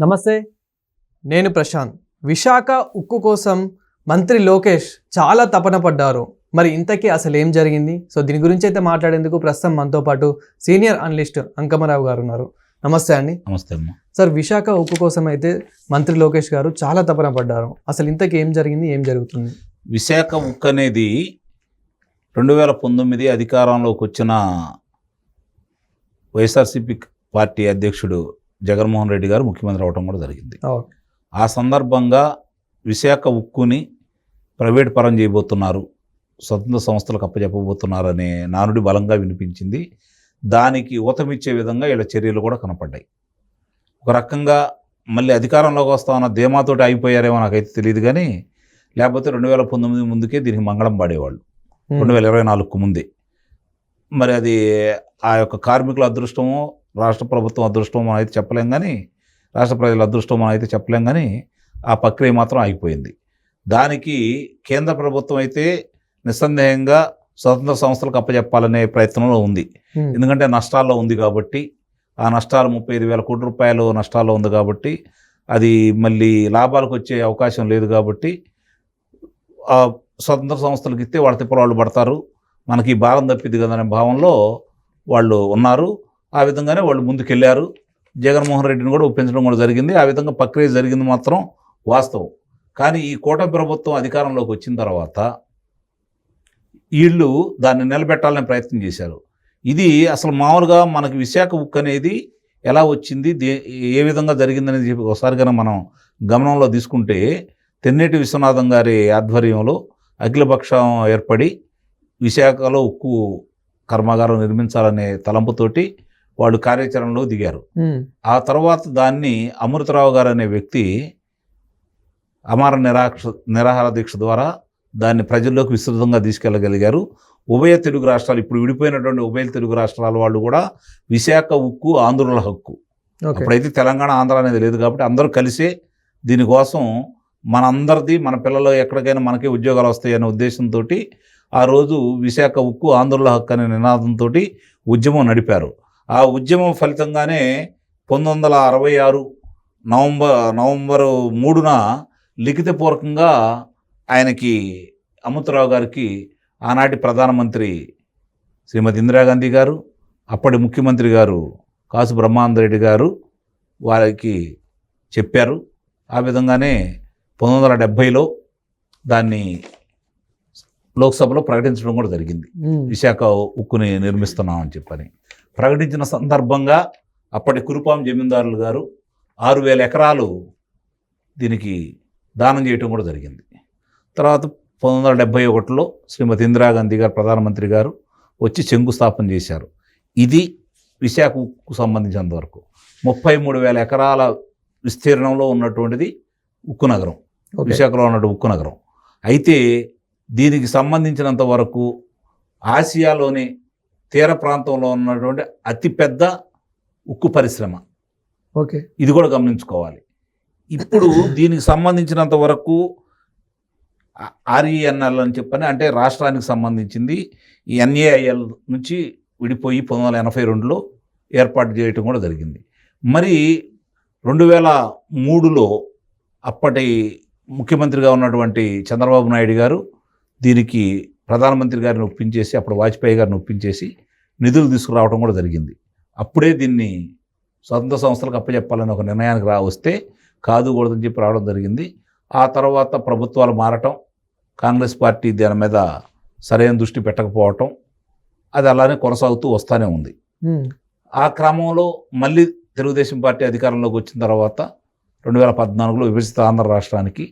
నమస్తే. నేను ప్రశాంత్. విశాఖ ఉక్కు కోసం మంత్రి లోకేష్ చాలా తపన పడ్డారు. మరి ఇంతకీ అసలు ఏం జరిగింది? సో దీని గురించి అయితే మాట్లాడేందుకు ప్రస్తుతం మనతో పాటు సీనియర్ అనలిస్ట్ అంకమరావు గారు ఉన్నారు. నమస్తే అండి. నమస్తే అమ్మ. సార్ విశాఖ ఉక్కు కోసం అయితే మంత్రి లోకేష్ గారు చాలా తపన పడ్డారు. అసలు ఇంతకీ ఏం జరిగింది? ఏం జరుగుతుంది? విశాఖ ఉక్ అనేది రెండు వేల పంతొమ్మిది అధికారంలోకి వచ్చిన వైఎస్ఆర్సీపీ పార్టీ అధ్యక్షుడు జగన్మోహన్ రెడ్డి గారు ముఖ్యమంత్రి అవడం కూడా జరిగింది. ఆ సందర్భంగా విశాఖ ఉక్కుని ప్రైవేట్ పరం చేయబోతున్నారు స్వతంత్ర సంస్థలకు అప్పచెప్పబోతున్నారు అనే నానుడి బలంగా వినిపించింది. దానికి ఊతమిచ్చే విధంగా ఇలా చర్యలు కూడా కనపడ్డాయి. ఒక రకంగా మళ్ళీ అధికారంలోకి వస్తామన్న ధీమాతోటి అయిపోయారేమో నాకైతే తెలియదు కానీ లేకపోతే రెండు వేల పంతొమ్మిది ముందుకే దీనికి మంగళం పాడేవాళ్ళు. రెండు వేల ఇరవై నాలుగుకు ముందే. మరి అది ఆ యొక్క కార్మికుల అదృష్టమో రాష్ట్ర ప్రభుత్వం అదృష్టమో మనం అయితే చెప్పలేం కానీ రాష్ట్ర ప్రజల అదృష్టం మనం అయితే చెప్పలేం కానీ ఆ ప్రక్రియ మాత్రం ఆగిపోయింది. దానికి కేంద్ర ప్రభుత్వం అయితే నిస్సందేహంగా స్వతంత్ర సంస్థలకు అప్పచెప్పాలనే ప్రయత్నంలో ఉంది. ఎందుకంటే నష్టాల్లో ఉంది కాబట్టి ఆ నష్టాలు ముప్పై ఐదు వేల కోట్ల రూపాయలు నష్టాల్లో ఉంది కాబట్టి అది మళ్ళీ లాభాలకు వచ్చే అవకాశం లేదు కాబట్టి ఆ స్వతంత్ర సంస్థలకు ఇస్తే వాళ్ళ తిప్పలు వాళ్ళు పడతారు. మనకి భారం తప్పిద్ది కదా అనే భావంలో వాళ్ళు ఉన్నారు. ఆ విధంగానే వాళ్ళు ముందుకెళ్ళారు జగన్మోహన్ రెడ్డిని కూడా ఒప్పించడం కూడా జరిగింది. ఆ విధంగా ప్రక్రియ జరిగింది మాత్రం వాస్తవం. కానీ ఈ కూటమి ప్రభుత్వం అధికారంలోకి వచ్చిన తర్వాత వీళ్ళు దాన్ని నిలబెట్టాలనే ప్రయత్నం చేశారు. ఇది అసలు మామూలుగా మనకి విశాఖ ఉక్కు అనేది ఎలా వచ్చింది దే ఏ విధంగా జరిగిందనేది చెప్పి ఒకసారిగా మనం గమనంలో తీసుకుంటే తెన్నేటి విశ్వనాథం గారి ఆధ్వర్యంలో అఖిలపక్షం ఏర్పడి విశాఖలో ఉక్కు కర్మాగారం నిర్మించాలనే తలంపుతోటి వాళ్ళు కార్యాచరణలో దిగారు. ఆ తర్వాత దాన్ని అమృతరావు గారు అనే వ్యక్తి అమర నిరాక్ష నిరాహార దీక్ష ద్వారా దాన్ని ప్రజల్లోకి విస్తృతంగా తీసుకెళ్ళగలిగారు. ఉభయ తెలుగు రాష్ట్రాలు ఇప్పుడు విడిపోయినటువంటి ఉభయ తెలుగు రాష్ట్రాల వాళ్ళు కూడా విశాఖ ఉక్కు ఆంధ్రుల హక్కు. అప్పుడైతే తెలంగాణ ఆంధ్ర అనేది లేదు కాబట్టి అందరూ కలిసే దీనికోసం మనందరిది మన పిల్లలు ఎక్కడికైనా మనకే ఉద్యోగాలు వస్తాయి అనే ఉద్దేశంతో ఆ రోజు విశాఖ ఉక్కు ఆంధ్రుల హక్కు అనే నినాదంతో ఉద్యమం నడిపారు. ఆ ఉద్యమం ఫలితంగానే పంతొమ్మిది వందల అరవై ఆరు నవంబర్ నవంబరు మూడున లిఖితపూర్వకంగా ఆయనకి అమృతరావు గారికి ఆనాటి ప్రధానమంత్రి శ్రీమతి ఇందిరాగాంధీ గారు అప్పటి ముఖ్యమంత్రి గారు కాసు బ్రహ్మానంద గారు వారికి చెప్పారు. ఆ విధంగానే పంతొమ్మిది వందల డెబ్భైలో దాన్ని లోక్సభలో ప్రకటించడం కూడా జరిగింది. విశాఖ ఉక్కుని నిర్మిస్తున్నామని చెప్పని. ప్రకటించిన సందర్భంగా అప్పటి కురుపాం జమీందారులు గారు ఆరు వేల ఎకరాలు దీనికి దానం చేయటం కూడా జరిగింది. తర్వాత పంతొమ్మిది వందల డెబ్భై ఒకటిలో శ్రీమతి ఇందిరాగాంధీ గారు ప్రధానమంత్రి గారు వచ్చి శంకుస్థాపన చేశారు. ఇది విశాఖ ఉక్కు సంబంధించినంత వరకు. ముప్పై మూడు వేల ఎకరాల విస్తీర్ణంలో ఉన్నటువంటిది ఉక్కు నగరం. విశాఖలో ఉన్నట్టు ఉక్కు నగరం. అయితే దీనికి సంబంధించినంత వరకు ఆసియాలోని తీర ప్రాంతంలో ఉన్నటువంటి అతిపెద్ద ఉక్కు పరిశ్రమ. ఓకే. ఇది కూడా గమనించుకోవాలి. ఇప్పుడు దీనికి సంబంధించినంత వరకు ఆర్ఈఎన్ఎల్ అని చెప్పని అంటే రాష్ట్రానికి సంబంధించింది ఈ ఎన్ఏఐఎల్ నుంచి విడిపోయి పంతొమ్మిది వందల ఎనభై రెండులో ఏర్పాటు చేయటం కూడా జరిగింది. మరి రెండు వేల మూడులో అప్పటి ముఖ్యమంత్రిగా ఉన్నటువంటి చంద్రబాబు నాయుడు గారు దీనికి ప్రధానమంత్రి గారిని ఒప్పించేసి అప్పుడు వాజ్పేయి గారిని ఒప్పించేసి నిధులు తీసుకురావడం కూడా జరిగింది. అప్పుడే దీన్ని స్వతంత్ర సంస్థలకు అప్పచెప్పాలని ఒక నిర్ణయానికి రా వస్తే కాదు కూడదని చెప్పి రావడం జరిగింది. ఆ తర్వాత ప్రభుత్వాలు మారటం కాంగ్రెస్ పార్టీ దాని మీద సరైన దృష్టి పెట్టకపోవటం అది అలానే కొనసాగుతూ వస్తూనే ఉంది. ఆ క్రమంలో మళ్ళీ తెలుగుదేశం పార్టీ అధికారంలోకి వచ్చిన తర్వాత రెండు వేల పద్నాలుగులో విభజిత ఆంధ్ర రాష్ట్రానికి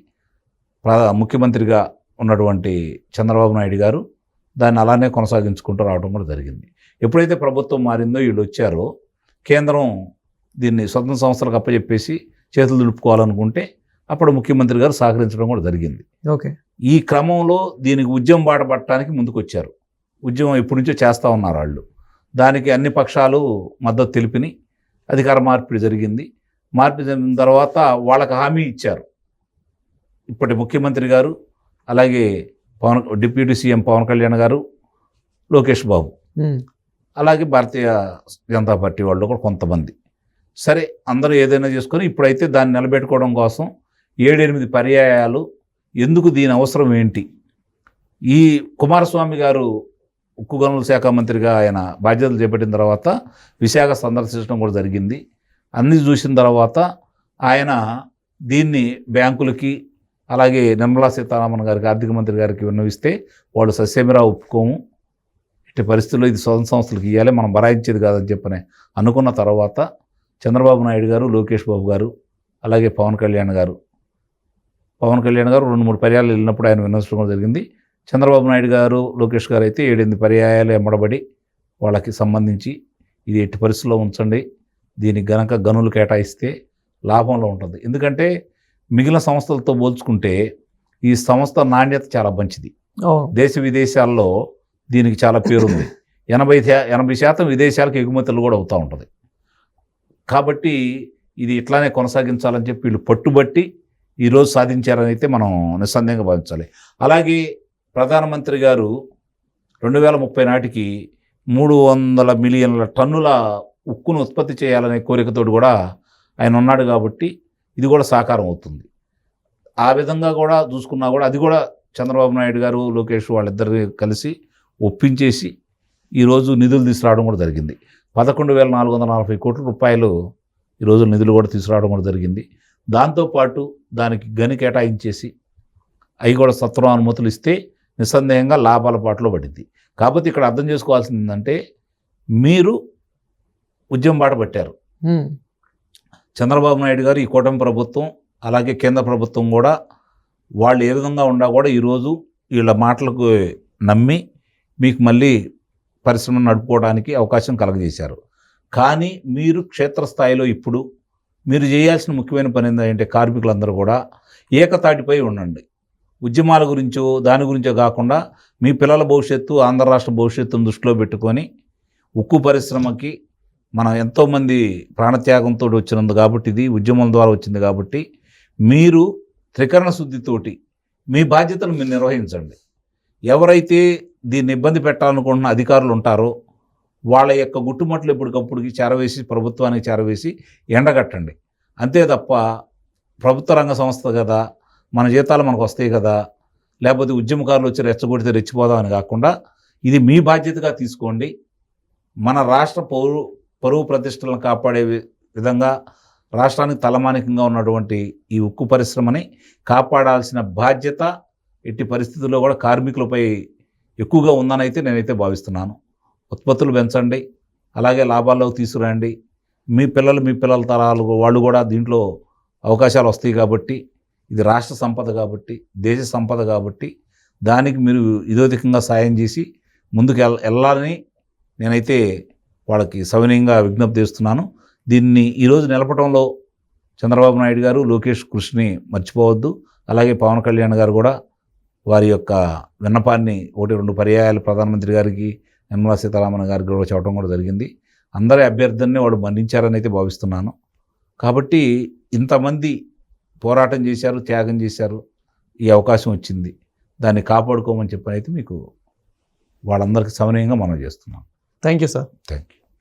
ముఖ్యమంత్రిగా ఉన్నటువంటి చంద్రబాబు నాయుడు గారు దాన్ని అలానే కొనసాగించుకుంటూ రావడం కూడా జరిగింది. ఎప్పుడైతే ప్రభుత్వం మారిందో వీళ్ళు వచ్చారో కేంద్రం దీన్ని స్వతంత్ర సంస్థలకు అప్పచెప్పేసి చేతులు దులుపుకోవాలనుకుంటే అప్పుడు ముఖ్యమంత్రి గారు సహకరించడం కూడా జరిగింది. ఓకే. ఈ క్రమంలో దీనికి ఉద్యమం బాట పట్టడానికి ముందుకొచ్చారు. ఉద్యమం ఎప్పటి నుంచో చేస్తూ ఉన్నారు వాళ్ళు. దానికి అన్ని పక్షాలు మద్దతు తెలిపిని అధికార మార్పిడి జరిగింది. మార్పిడి జరిగిన తర్వాత వాళ్ళకి హామీ ఇచ్చారు. ఇప్పటి ముఖ్యమంత్రి గారు అలాగే పవన్ డిప్యూటీ సీఎం పవన్ కళ్యాణ్ గారు లోకేష్ బాబు. అలాగే భారతీయ జనతా పార్టీ వాళ్ళు కూడా కొంతమంది. సరే అందరూ ఏదైనా చేసుకొని ఇప్పుడైతే దాన్ని నిలబెట్టుకోవడం కోసం ఏడెనిమిది పర్యాయాలు ఎందుకు దీని అవసరం ఏంటి? ఈ కుమారస్వామి గారు ఉక్కు గనుల శాఖ మంత్రిగా ఆయన బాధ్యతలు చేపట్టిన తర్వాత విశాఖ సందర్శించడం కూడా జరిగింది. అన్ని చూసిన తర్వాత ఆయన దీన్ని బ్యాంకులకి అలాగే నిర్మలా సీతారామన్ గారికి ఆర్థిక మంత్రి గారికి విన్నవిస్తే వాళ్ళు సస్యమిరా ఒప్పుకోము. ఇట్టి పరిస్థితుల్లో ఇది స్వతంత్ర సంస్థలకు ఇవ్వాలి మనం బరాయించేది కాదని చెప్పని అనుకున్న తర్వాత చంద్రబాబు నాయుడు గారు లోకేష్ బాబు గారు అలాగే పవన్ కళ్యాణ్ గారు. పవన్ కళ్యాణ్ గారు రెండు మూడు పర్యాలు వెళ్ళినప్పుడు ఆయన కూడా జరిగింది. చంద్రబాబు నాయుడు గారు లోకేష్ గారు అయితే ఏడెనిమిది పర్యాయాలు ఎమ్మడబడి వాళ్ళకి సంబంధించి ఇది ఎట్టి పరిస్థితుల్లో ఉంచండి. దీనికి గనక గనులు కేటాయిస్తే లాభంలో ఉంటుంది. ఎందుకంటే మిగిలిన సంస్థలతో పోల్చుకుంటే ఈ సంస్థ నాణ్యత చాలా మంచిది. దేశ విదేశాల్లో దీనికి చాలా పేరుంది. ఎనభై ఎనభై శాతం విదేశాలకు ఎగుమతులు కూడా అవుతూ ఉంటుంది. కాబట్టి ఇది ఇట్లానే కొనసాగించాలని చెప్పి వీళ్ళు పట్టుబట్టి ఈరోజు సాధించారని అయితే మనం నిస్సందేహంగా భావించాలి. అలాగే ప్రధానమంత్రి గారు రెండు వేల ముప్పై నాటికి మూడు వందల మిలియన్ల టన్నుల ఉక్కును ఉత్పత్తి చేయాలనే కోరికతోటి కూడా ఆయన ఉన్నాడు కాబట్టి ఇది కూడా సాకారం అవుతుంది. ఆ విధంగా కూడా చూసుకున్నా కూడా అది కూడా చంద్రబాబు నాయుడు గారు లోకేష్ వాళ్ళిద్దరు కలిసి ఒప్పించేసి ఈరోజు నిధులు తీసుకురావడం కూడా జరిగింది. పదకొండు వేల నాలుగు వందల నలభై కోట్ల రూపాయలు ఈరోజు నిధులు కూడా తీసుకురావడం కూడా జరిగింది. దాంతోపాటు దానికి గని కేటాయించేసి అవి కూడా సత్వరం అనుమతులు ఇస్తే నిస్సందేహంగా లాభాల పాటలో పడింది. కాకపోతే ఇక్కడ అర్థం చేసుకోవాల్సింది ఏంటంటే మీరు ఉద్యమం బాట పట్టారు. చంద్రబాబు నాయుడు గారు ఈ కూటమి ప్రభుత్వం అలాగే కేంద్ర ప్రభుత్వం కూడా వాళ్ళు ఏ విధంగా ఉండా కూడా ఈరోజు వీళ్ళ మాటలకు నమ్మి మీకు మళ్ళీ పరిశ్రమ నడుపుకోవడానికి అవకాశం కలగజేశారు. కానీ మీరు క్షేత్రస్థాయిలో ఇప్పుడు మీరు చేయాల్సిన ముఖ్యమైన పని ఏంటంటే కార్మికులందరూ కూడా ఏకతాటిపై ఉండండి. ఉద్యమాల గురించో దాని గురించో కాకుండా మీ పిల్లల భవిష్యత్తు ఆంధ్ర రాష్ట్ర భవిష్యత్తును దృష్టిలో పెట్టుకొని ఉక్కు పరిశ్రమకి మనం ఎంతోమంది ప్రాణత్యాగంతో వచ్చినందు కాబట్టి ఇది ఉద్యమం ద్వారా వచ్చింది కాబట్టి మీరు త్రికరణ శుద్ధితోటి మీ బాధ్యతను మీరు నిర్వహించండి. ఎవరైతే దీన్ని ఇబ్బంది పెట్టాలనుకుంటున్న అధికారులు ఉంటారు. వాళ్ళ యొక్క గుట్టుమట్లు ఇప్పటికప్పుడుకి చేరవేసి ప్రభుత్వానికి చేరవేసి ఎండగట్టండి. అంతే తప్ప ప్రభుత్వ రంగ సంస్థ కదా మన జీతాలు మనకు వస్తాయి కదా లేకపోతే ఉద్యమకారులు వచ్చి రెచ్చగొడితే రెచ్చిపోదామని కాకుండా ఇది మీ బాధ్యతగా తీసుకోండి. మన రాష్ట్ర పౌరు పరువు ప్రతిష్టలను కాపాడే విధంగా రాష్ట్రానికి తలమానికంగా ఉన్నటువంటి ఈ ఉక్కు పరిశ్రమని కాపాడాల్సిన బాధ్యత ఎట్టి పరిస్థితుల్లో కూడా కార్మికులపై ఎక్కువగా ఉందని అయితే నేనైతే భావిస్తున్నాను. ఉత్పత్తులు పెంచండి అలాగే లాభాల్లోకి తీసుకురండి. మీ పిల్లలు మీ పిల్లల తరాలు వాళ్ళు కూడా దీంట్లో అవకాశాలు వస్తాయి కాబట్టి ఇది రాష్ట్ర సంపద కాబట్టి దేశ సంపద కాబట్టి దానికి మీరు ఇదోధికంగా సాయం చేసి ముందుకు వెళ్ళాలని నేనైతే వాళ్ళకి సవినయంగా విజ్ఞప్తి చేస్తున్నాను. దీన్ని ఈరోజు నిలపడంలో చంద్రబాబు నాయుడు గారు లోకేష్ కృషిని మర్చిపోవద్దు. అలాగే పవన్ కళ్యాణ్ గారు కూడా వారి యొక్క విన్నపాన్ని ఒకటి రెండు పర్యాయాలు ప్రధానమంత్రి గారికి నిర్మలా సీతారామన్ గారికి కూడా చెప్పడం కూడా జరిగింది. అందరి అభ్యర్థుల్ని వాడు మన్నించారని అయితే భావిస్తున్నాను. కాబట్టి ఇంతమంది పోరాటం చేశారు త్యాగం చేశారు ఈ అవకాశం వచ్చింది. దాన్ని కాపాడుకోమని చెప్పని అయితే మీకు వాళ్ళందరికీ సమన్వయంగా మనం చేస్తున్నాం thank you sir. Thank you